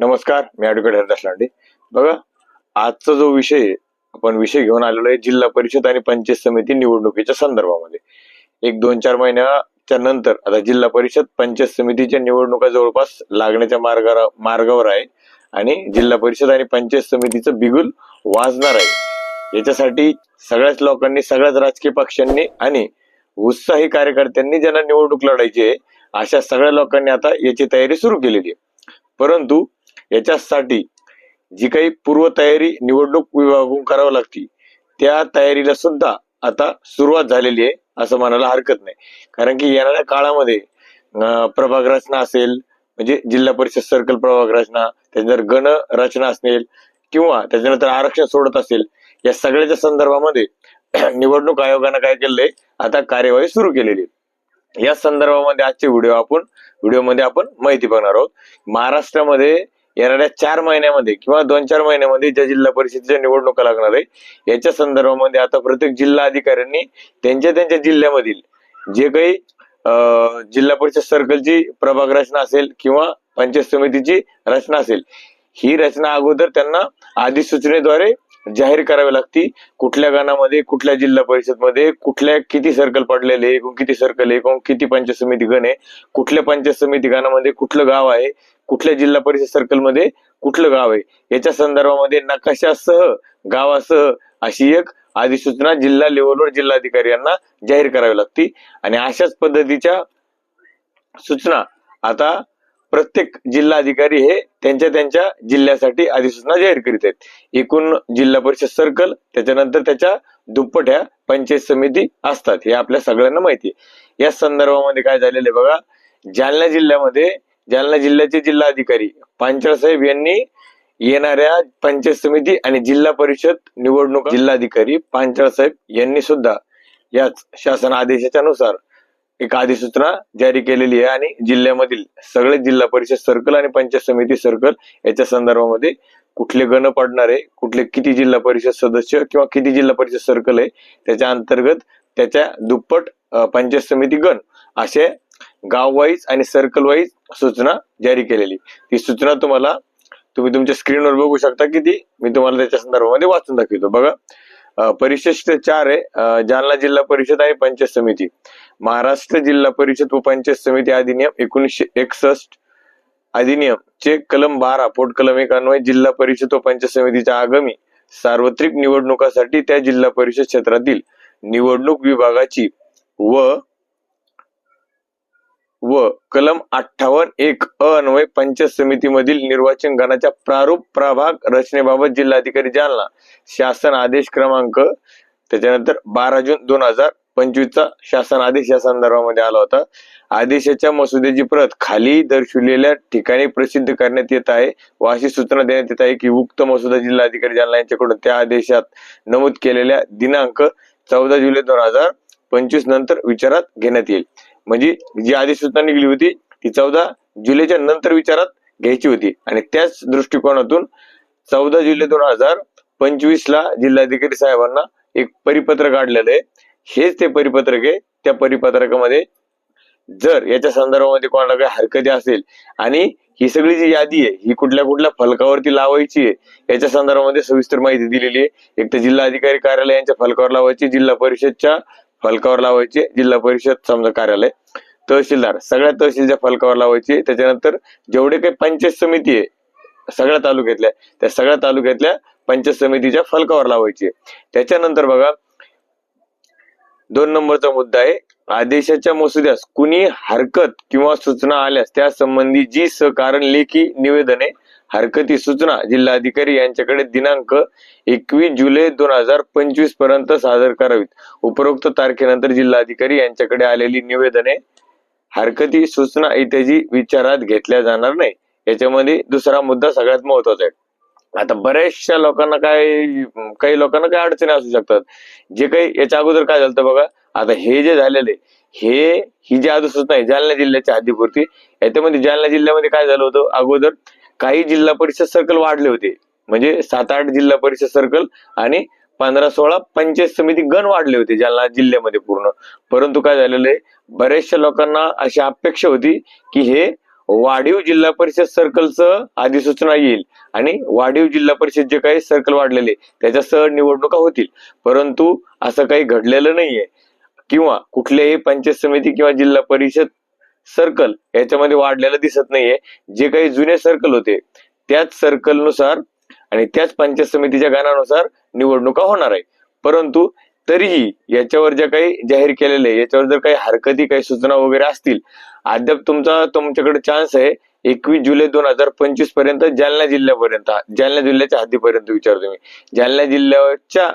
नमस्कार मी ॲडव्होकेट हरदास लांडे. बघा आजचा जो विषय आपण विषय घेऊन आलेलो आहे जिल्हा परिषद आणि पंचायत समिती निवडणुकीच्या संदर्भामध्ये. एक दोन चार महिन्याच्या नंतर आता जिल्हा परिषद पंचायत समितीच्या निवडणुका जवळपास लागण्याच्या मार्गावर मार्गावर आहे आणि जिल्हा परिषद आणि पंचायत समितीचं बिगुल वाजणार आहे. याच्यासाठी सगळ्याच लोकांनी सगळ्याच राजकीय पक्षांनी आणि उत्साही कार्यकर्त्यांनी ज्यांना निवडणूक लढायची आहे अशा सगळ्या लोकांनी आता याची तयारी सुरू केलेली आहे. परंतु याच्यासाठी जी काही पूर्वतयारी निवडणूक विभागून करावी लागती त्या तयारीला सुद्धा आता सुरुवात झालेली आहे असं म्हणायला हरकत नाही. कारण की येणाऱ्या काळामध्ये प्रभाग रचना असेल म्हणजे जिल्हा परिषद सर्कल प्रभाग रचना त्याच्यानंतर गण रचना असेल किंवा त्याच्यानंतर आरक्षण सोडत असेल या सगळ्याच्या संदर्भामध्ये निवडणूक आयोगानं काय केलंय आता कार्यवाही सुरू केलेली आहे. या संदर्भामध्ये आजचे व्हिडिओ आपण व्हिडिओमध्ये आपण माहिती बघणार आहोत. महाराष्ट्रामध्ये येणाऱ्या चार महिन्यामध्ये किंवा दोन चार महिन्यामध्ये ज्या जिल्हा परिषदेच्या निवडणुका लागणार आहे याच्या संदर्भामध्ये आता प्रत्येक जिल्हा अधिकाऱ्यांनी त्यांच्या त्यांच्या जिल्ह्यामधील जे काही अं, जिल्हा परिषद सर्कलची प्रभाग रचना असेल किंवा पंचायत समितीची रचना असेल ही रचना अगोदर त्यांना अधिसूचनेद्वारे जाहीर करावी लागती. कुठल्या गणामध्ये कुठल्या जिल्हा परिषदमध्ये कुठल्या किती सर्कल पडलेले एकूण किती सर्कल आहे एकूण किती पंचायत समिती गण आहे कुठल्या पंचायत समिती गणामध्ये कुठलं गाव आहे कुठल्या जिल्हा परिषद सर्कलमध्ये कुठलं गाव आहे? याच्या संदर्भामध्ये नकाशासह गावासह अशी एक अधिसूचना जिल्हा लेवलवर जिल्हाधिकारी यांना जाहीर करावी लागती. आणि अशाच पद्धतीच्या सूचना आता प्रत्येक जिल्हाधिकारी हे त्यांच्या त्यांच्या जिल्ह्यासाठी अधिसूचना जाहीर करीत आहेत. एकूण जिल्हा परिषद सर्कल त्याच्यानंतर त्याच्या दुप्पट ह्या पंचायत समिती असतात. हे आपल्या सगळ्यांना माहिती आहे. या संदर्भामध्ये काय झालेलं आहे बघा? जालना जिल्ह्यामध्ये जालना जिल्ह्याचे जिल्हाधिकारी पांचाळ साहेब यांनी येणाऱ्या पंचायत समिती आणि जिल्हा परिषद निवडणूक जिल्हाधिकारी पांचाळ साहेब यांनी सुद्धा याच शासन आदेशाच्या नुसार एक अधिसूचना जारी केलेली आहे आणि जिल्ह्यामधील सगळे जिल्हा परिषद सर्कल आणि पंचायत समिती सर्कल याच्या संदर्भामध्ये कुठले गण पडणार आहे कुठले किती जिल्हा परिषद सदस्य किंवा किती जिल्हा परिषद सर्कल आहे त्याच्या अंतर्गत त्याच्या दुप्पट पंचायत समिती गण असे गाव वाईज आणि सर्कल वाईज सूचना जारी केलेली. ती सूचना तुम्हाला तुम्ही तुमच्या स्क्रीनवर बघू शकता की ती मी तुम्हाला त्याच्या संदर्भामध्ये वाचून दाखवतो. बघा परिशिष्ट चार आहे जालना जिल्हा परिषद आणि पंचायत समिती. महाराष्ट्र जिल्हा परिषद व पंचायत समिती अधिनियम एकोणीसशे एकसष्ट अधिनियम चे कलम बारा पोट कलम एकान्वय जिल्हा परिषद व पंचायत समितीच्या आगामी सार्वत्रिक निवडणुकासाठी त्या जिल्हा परिषद क्षेत्रातील निवडणूक विभागाची व व कलम अठ्ठावन्न एक अन्वय पंचायत समितीमधील निर्वाचन गणाच्या प्रारूप प्रभाग रचनेबाबत जिल्हाधिकारी जालना शासन आदेश क्रमांक त्याच्यानंतर बारा जून दोन हजार पंचवीसचा शासन आदेश या संदर्भामध्ये आला होता. आदेशाच्या मसुद्याची प्रत खाली दर्शविलेल्या ठिकाणी प्रसिद्ध करण्यात येत आहे व अशी सूचना देण्यात येत आहे की उक्त मसुदा जिल्हाधिकारी जालना यांच्याकडून त्या आदेशात नमूद केलेल्या दिनांक चौदा जुलै दोन हजार पंचवीस नंतर विचारात घेण्यात येईल. म्हणजे जी अधिसूचना निघली होती ती चौदा जुलैच्या नंतर विचारात घ्यायची होती. आणि त्याच दृष्टिकोनातून चौदा जुलै दोन हजार पंचवीस ला जिल्हाधिकारी साहेबांना एक परिपत्रक काढलेलं आहे. हेच ते परिपत्रक आहे. त्या परिपत्रकामध्ये जर याच्या संदर्भामध्ये कोणाला काही हरकती असेल आणि ही सगळी जी यादी आहे ही कुठल्या कुठल्या फलकावरती लावायची आहे याच्या संदर्भामध्ये सविस्तर माहिती दिलेली आहे. एक तर जिल्हाधिकारी कार्यालय यांच्या फलकावर लावायची जिल्हा परिषदच्या फलकावर लावायचे जिल्हा परिषद समजा कार्यालय तहसीलदार. सगळ्या तहसीलच्या फलकावर लावायचे. त्याच्यानंतर जेवढे काही पंचायत समिती आहे सगळ्या तालुक्यातल्या त्या सगळ्या तालुक्यातल्या पंचायत समितीच्या फलकावर लावायचे. त्याच्यानंतर बघा दोन नंबरचा मुद्दा आहे. आदेशाच्या मसुद्यास कुणी हरकत किंवा सूचना आल्यास त्या संबंधी जी सहकारण लेखी निवेदने हरकती सूचना जिल्हाधिकारी यांच्याकडे दिनांक एकवीस जुलै दोन हजार पंचवीसपर्यंत सादर करावीत. उपरोक्त तारखेनंतर जिल्हाधिकारी यांच्याकडे आलेली निवेदने हरकती सूचना इत्यादी विचारात घेतल्या जाणार नाही. याच्यामध्ये दुसरा मुद्दा सगळ्यात महत्त्वाचा आहे. आता बऱ्याचशा लोकांना काय काही लोकांना काय अडचणी असू शकतात. जे काही याच्या अगोदर काय झालं बघा आता हे जे झालेले हे ही जी अधिसूचना आहे जालना जिल्ह्याच्या हद्दीपुरती याच्यामध्ये जालना जिल्ह्यामध्ये काय झालं होतं? अगोदर काही जिल्हा परिषद सर्कल वाढले होते. म्हणजे सात आठ जिल्हा परिषद सर्कल आणि पंधरा सोळा पंचायत समिती गण वाढले होते जालना जिल्ह्यामध्ये पूर्ण. परंतु काय झालेलं आहे? बऱ्याचशा लोकांना अशी अपेक्षा होती की हे वाढीव जिल्हा परिषद सर्कलचं अधिसूचना येईल आणि वाढीव जिल्हा परिषद जे काही सर्कल वाढलेले त्याच्या सह निवडणुका होतील. परंतु असं काही घडलेलं नाहीये. किंवा कुठल्याही पंचायत समिती किंवा जिल्हा परिषद सर्कल याच्यामध्ये वाढलेलं दिसत नाहीये. जे काही जुने सर्कल होते त्याच सर्कलनुसार आणि त्याच पंचायत समितीच्या गाण्यानुसार निवडणुका होणार आहे. परंतु तरीही याच्यावर ज्या काही जाहीर केलेलं आहे, याच्यावर जर काही हरकती काही सूचना वगैरे असतील अद्याप तुमचा तुमच्याकडे चान्स आहे एकवीस जुलै दोन हजार पंचवीसपर्यंत जालना जिल्ह्यापर्यंत जालना जिल्ह्याच्या हद्दीपर्यंत विचारतो मी जालना जिल्ह्याच्या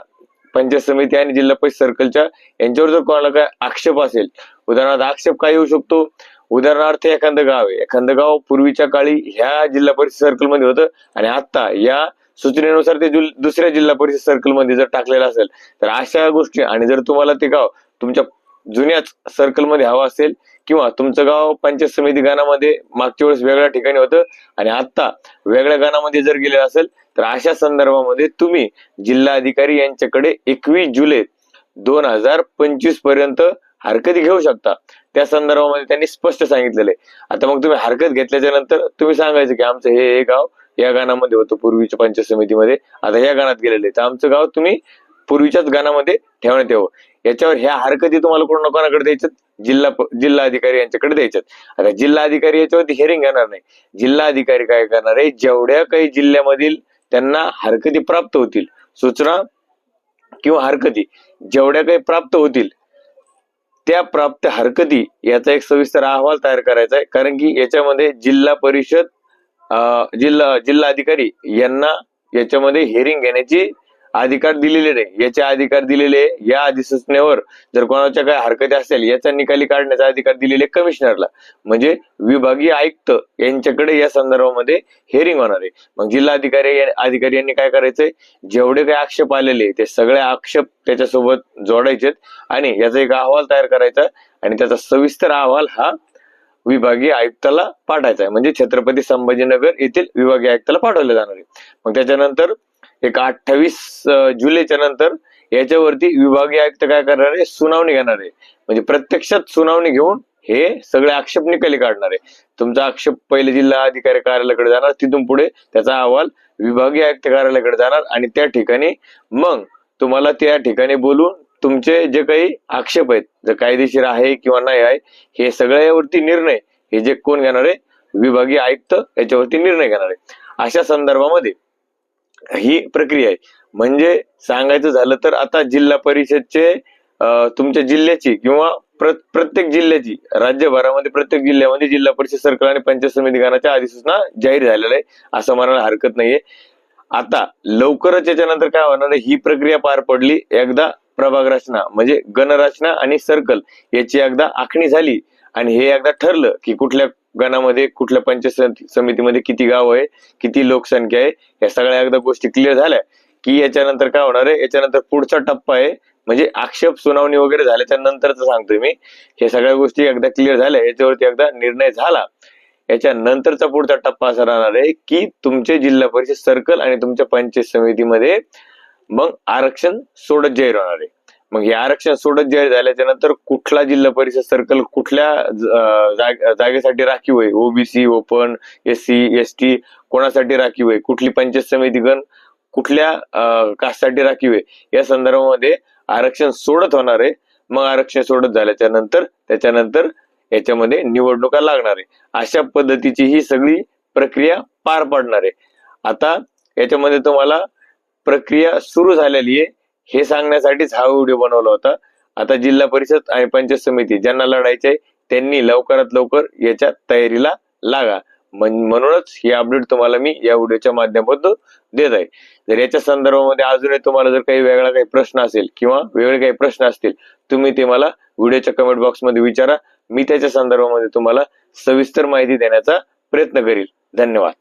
पंचायत समिती आणि जिल्हा परिषद सर्कलच्या यांच्यावर जर कोणाला काय आक्षेप असेल उदाहरणार्थ आक्षेप काय येऊ शकतो? उदाहरणार्थ एखादं गाव आहे एखादं गाव पूर्वीच्या काळी ह्या जिल्हा परिषद सर्कलमध्ये होतं आणि आता या सूचनेनुसार ते दुसऱ्या जिल्हा परिषद सर्कलमध्ये जर टाकलेलं असेल तर अशा गोष्टी आणि जर तुम्हाला ते गाव तुमच्या जुन्याच सर्कलमध्ये हवं असेल किंवा तुमचं गाव पंचायत समिती गानामध्ये मागच्या वेळेस वेगळ्या ठिकाणी होतं आणि आता वेगळ्या गानामध्ये जर गेलेलं असेल तर अशा संदर्भामध्ये तुम्ही जिल्हाधिकारी यांच्याकडे एकवीस जुलै दोन हजार पंचवीसपर्यंत हरकत घेऊ शकता. त्या संदर्भामध्ये त्यांनी स्पष्ट सांगितलेलं आहे. आता मग तुम्ही हरकत घेतल्याच्या नंतर तुम्ही सांगायचं की आमचं हे हे गाव या गाण्यामध्ये होतं पूर्वीच्या पंचायत समितीमध्ये. आता या गाण्यात गेलेले तर आमचं गाव तुम्ही पूर्वीच्याच गाण्यामध्ये ठेवण्यात यावं. याच्यावर ह्या हरकती तुम्हाला कोणा कोणाकडे द्यायच्यात? जिल्हा जिल्हा अधिकारी यांच्याकडे द्यायच्यात. आता जिल्हा अधिकारी याच्यावरती हिअरिंग घेणार नाही. जिल्हा अधिकारी काय करणार आहे? जेवढ्या काही जिल्ह्यामधील त्यांना हरकती प्राप्त होतील सूचना किंवा हरकती जेवढ्या काही प्राप्त होतील त्या प्राप्त हरकती याचा एक सविस्तर अहवाल तयार करायचा आहे. कारण की याच्यामध्ये जिल्हा परिषद जिल्हा जिल्हा अधिकारी यांना याच्यामध्ये हेरिंग घेण्याची अधिकार दिलेले नाही. याचे अधिकार दिलेले या अधिसूचनेवर जर कोणाच्या काही हरकती असेल याचा निकाली काढण्याचा अधिकार दिलेले कमिशनरला म्हणजे विभागीय आयुक्त यांच्याकडे या संदर्भामध्ये हेरिंग होणार आहे. मग जिल्हा अधिकारी अधिकारी यांनी काय करायचंय? जेवढे काही आक्षेप आलेले ते सगळे आक्षेप त्याच्यासोबत जोडायचेत आणि याचा एक अहवाल तयार करायचा आणि त्याचा सविस्तर अहवाल हा विभागीय आयुक्ताला पाठायचा आहे. म्हणजे छत्रपती संभाजीनगर येथील विभागीय आयुक्ताला पाठवले जाणार आहे. मग त्याच्यानंतर एक अठ्ठावीस जुलैच्या नंतर याच्यावरती विभागीय आयुक्त काय करणार आहे? सुनावणी घेणार आहे. म्हणजे प्रत्यक्षात सुनावणी घेऊन हे सगळे आक्षेप निकाली काढणार आहे. तुमचा आक्षेप पहिले जिल्हा अधिकारी कार्यालयाकडे जाणार तिथून पुढे त्याचा अहवाल विभागीय आयुक्त कार्यालयाकडे जाणार आणि त्या ठिकाणी मग तुम्हाला त्या ठिकाणी बोलून तुमचे जे काही आक्षेप आहेत जे कायदेशीर आहे किंवा नाही आहे हे सगळ्यावरती निर्णय हे जे कोण घेणार आहे? विभागीय आयुक्त याच्यावरती निर्णय घेणार आहे. अशा संदर्भामध्ये ही प्रक्रिया आहे. म्हणजे सांगायचं झालं तर आता जिल्हा परिषदचे तुमच्या जिल्ह्याची किंवा प्र- प्रत्येक जिल्ह्याची राज्यभरामध्ये प्रत्येक जिल्ह्यामध्ये जिल्हा परिषद सरकार आणि पंचायत समिती गणाच्या अधिसूचना जाहीर झालेल्या आहे. असं म्हणायला हरकत नाहीये. आता लवकरच याच्यानंतर काय होणार आहे? ही प्रक्रिया पार पडली. एकदा प्रभाग रचना म्हणजे गणरचना आणि सर्कल याची एकदा आखणी झाली आणि हे एकदा ठरलं की कुठल्या गणामध्ये कुठल्या पंचायत समितीमध्ये किती गाव आहे किती लोकसंख्या आहे या सगळ्या एकदा गोष्टी क्लिअर झाल्या की याच्यानंतर काय होणार आहे याच्यानंतर पुढचा टप्पा आहे म्हणजे आक्षेप सुनावणी वगैरे झाल्याच्या नंतरच सांगतोय मी. हे सगळ्या गोष्टी एकदा क्लिअर झाल्या याच्यावरती एकदा निर्णय झाला. याच्या नंतरचा पुढचा टप्पा असा राहणार आहे की तुमचे जिल्हा परिषद सर्कल आणि तुमच्या पंचायत समितीमध्ये मग आरक्षण सोडत जाहीर होणार आहे. मग हे आरक्षण सोडत जाहीर झाल्याच्यानंतर कुठला जिल्हा परिषद सर्कल कुठल्या जाग- जागेसाठी राखीव आहे? OBC open S C S T कोणासाठी राखीव आहे? कुठली पंचायत समिती गण कुठल्या कास्टसाठी राखीव आहे? या संदर्भामध्ये आरक्षण सोडत होणार आहे. मग आरक्षण सोडत झाल्याच्यानंतर त्याच्यानंतर याच्यामध्ये निवडणुका लागणार आहे. अशा पद्धतीची ही सगळी प्रक्रिया पार पडणार आहे. आता याच्यामध्ये तुम्हाला प्रक्रिया सुरू झालेली आहे. हे सांगण्यासाठीच हा व्हिडिओ बनवला होता. आता जिल्हा परिषद आणि पंचायत समिती ज्यांना लढायचे आहे त्यांनी लवकरात लवकर याच्या तयारीला लागा. म्हणूनच ही अपडेट तुम्हाला मी या व्हिडिओच्या माध्यमातून देत आहे. जर याच्या संदर्भामध्ये अजूनही तुम्हाला जर काही वेगळा काही प्रश्न असेल किंवा वेगळे काही प्रश्न असतील तुम्ही ते मला व्हिडिओच्या कमेंट बॉक्समध्ये विचारा. मी त्याच्या संदर्भामध्ये तुम्हाला सविस्तर माहिती देण्याचा प्रयत्न करील. धन्यवाद.